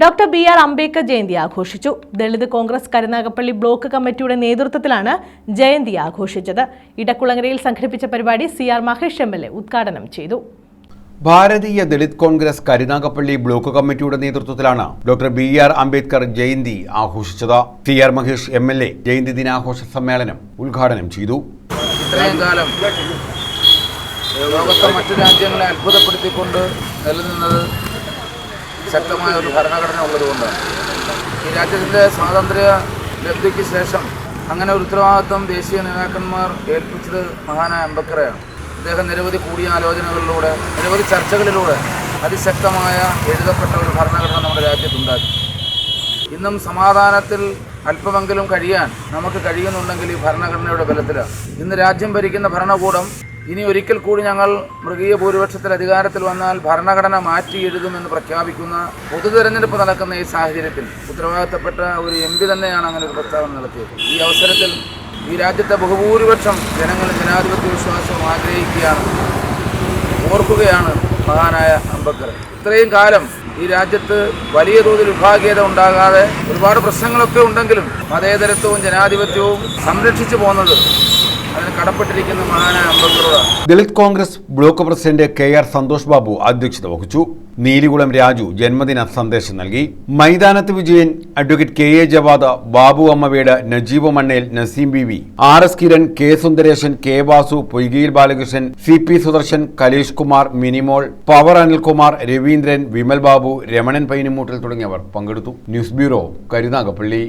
Doctor B R Ambedkar Jayanti ആഘോഷിച്ചു. Dalit Congress Karunagappally block കമ്മിറ്റിയുടെ നേതൃത്വത്തിലാണ് ജയന്തി ആഘോഷിച്ചത്. ഇടക്കുളങ്ങരയിൽ സംഘടിപ്പിച്ച പരിപാടി C R Mahesh M L A ഉദ്ഘാടനം ചെയ്തു. ഭാരതീയ ദളിത് കോൺഗ്രസ് കരുനാഗപ്പള്ളി ബ്ലോക്ക് കമ്മിറ്റിയുടെ നേതൃത്വത്തിലാണ് doctor B R Ambedkar Jayanti ആഘോഷിച്ചത്. C R Mahesh M L A Jayanti ദിനാഘോഷ സമ്മേളനം ഉദ്ഘാടനം ചെയ്തു. ഇത്രയും കാലം ലോകത്തെ മറ്റു രാജ്യങ്ങളെ അത്ഭുതപ്പെടുത്തിക്കൊണ്ട് നിലനിന്നത് ശക്തമായ ഒരു ഭരണഘടന ഉള്ളതുകൊണ്ടാണ് ഈ രാജ്യത്തിന്റെ സ്വാതന്ത്ര്യ ലബ്ധിക്ക് ശേഷം അങ്ങനെ ഒരു ഉത്തരവാദിത്വം ദേശീയ നേതാക്കന്മാർ ഏൽപ്പിച്ചത് മഹാനായ അംബക്കറയാണ് അദ്ദേഹം നിരവധി കൂടിയാലോചനകളിലൂടെ നിരവധി ചർച്ചകളിലൂടെ അതിശക്തമായ എഴുതപ്പെട്ട ഒരു ഭരണഘടന നമ്മുടെ രാജ്യത്തുണ്ടാക്കി. ഇന്നും സമാധാനത്തിൽ അല്പമെങ്കിലും കഴിയാൻ നമുക്ക് കഴിയുന്നുണ്ടെങ്കിൽ ഈ ഭരണഘടനയുടെ ബലത്തിലാണ്. ഇന്ന് രാജ്യം ഭരിക്കുന്ന ഭരണകൂടം ഇനി ഒരിക്കൽ കൂടി ഞങ്ങൾ മൃഗീയ ഭൂരിപക്ഷത്തിൽ അധികാരത്തിൽ വന്നാൽ ഭരണഘടന മാറ്റി എഴുതുമെന്ന് പ്രഖ്യാപിക്കുന്ന പൊതു തെരഞ്ഞെടുപ്പ് നടക്കുന്ന ഈ സാഹചര്യത്തിൽ ഉത്തരവാദിത്തപ്പെട്ട ഒരു എം പി തന്നെയാണ് അങ്ങനെ ഒരു പ്രസ്താവന നടത്തിയത്. ഈ അവസരത്തിൽ ഈ രാജ്യത്തെ ബഹുഭൂരിപക്ഷം ജനങ്ങൾ ജനാധിപത്യ വിശ്വാസം ആഗ്രഹിക്കുകയാണ്. ഓർക്കുകയാണ് മഹാനായ അംബേദ്കർ. ഇത്രയും കാലം ഈ രാജ്യത്ത് വലിയ തോതിൽ വിഭാഗീയത ഉണ്ടാകാതെ ഒരുപാട് പ്രശ്നങ്ങളൊക്കെ ഉണ്ടെങ്കിലും മതേതരത്വവും ജനാധിപത്യവും സംരക്ഷിച്ചു പോകുന്നത് കടപ്പെട്ടിരിക്കുന്ന Dalit Congress block president K R Santhosh Babu അധ്യക്ഷത വഹിച്ചു. നീലികുളം രാജു ജന്മദിന സന്ദേശം നൽകി. മൈതാനത്ത് Vijayan advocate K A Javad Babu Ammaved Najeeb Mannel Naseem B V R S Kiran K Sundaresan K Vasu Poykayil Balakrishnan C P Sudarshan Kalesh Kumar Minimol power Anilkumar Raveendran Vimal Babu Ramanan Painumoottil തുടങ്ങിയവർ പങ്കെടുത്തു. News bureau Karunagappally.